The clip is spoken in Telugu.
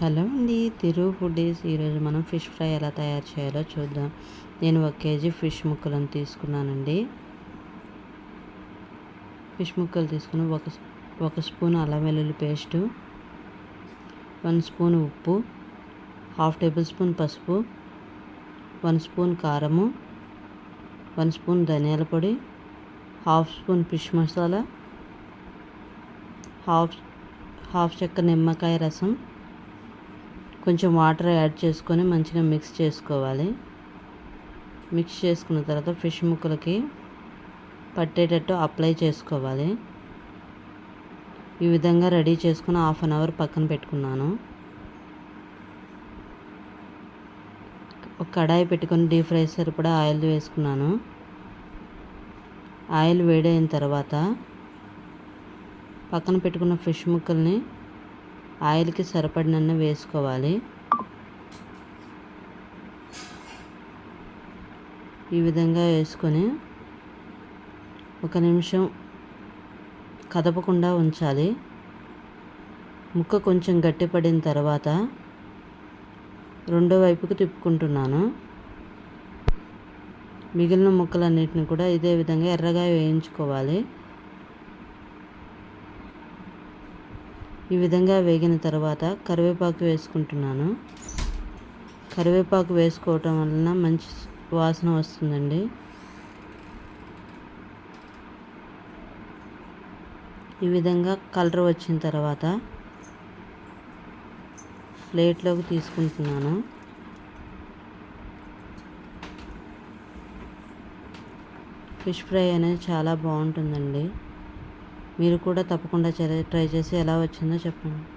హలో అండి తిరుగు ఫుడీస్ ఈరోజు మనం ఫిష్ ఫ్రై ఎలా తయారు చేయాలో చూద్దాం. నేను ఒక కేజీ ఫిష్ ముక్కలను తీసుకున్నానండి. ఫిష్ ముక్కలు తీసుకుని ఒక ఒక స్పూన్ అల్లం వెల్లుల్లి పేస్టు వన్ స్పూన్ ఉప్పు హాఫ్ టేబుల్ స్పూన్ పసుపు వన్ స్పూన్ కారము వన్ స్పూన్ ధనియాల పొడి half spoon fish masala half half చెక్క నిమ్మకాయ రసం కొంచెం వాటర్ యాడ్ చేసుకొని మంచిగా మిక్స్ చేసుకోవాలి. మిక్స్ చేసుకున్న తర్వాత ఫిష్ ముక్కలకి పట్టేటట్టు అప్లై చేసుకోవాలి. ఈ విధంగా రెడీ చేసుకుని హాఫ్ అన్ అవర్ పక్కన పెట్టుకున్నాను. ఒక కడాయి పెట్టుకొని డీప్ ఫ్రై సరిపడా ఆయిల్ వేసుకున్నాను. ఆయిల్ వేడైన తర్వాత పక్కన పెట్టుకున్న ఫిష్ ముక్కల్ని ఆయిల్కి సరిపడినన్న వేసుకోవాలి. ఈ విధంగా వేసుకొని ఒక నిమిషం కదపకుండా ఉంచాలి. ముక్క కొంచెం గట్టిపడిన తర్వాత రెండో వైపుకి తిప్పుకుంటున్నాను. మిగిలిన ముక్కలన్నిటిని కూడా ఇదే విధంగా ఎర్రగా వేయించుకోవాలి. ఈ విధంగా వేగిన తర్వాత కరివేపాకు వేసుకుంటున్నాను. కరివేపాకు వేసుకోవటం వలన మంచి వాసన వస్తుందండి. ఈ విధంగా కలర్ వచ్చిన తర్వాత ప్లేట్లోకి తీసుకుంటున్నాను. ఫిష్ ఫ్రై అనేది చాలా బాగుంటుందండి. మీరు కూడా తప్పకుండా ట్రై చేసి ఎలా వచ్చిందో చెప్పండి.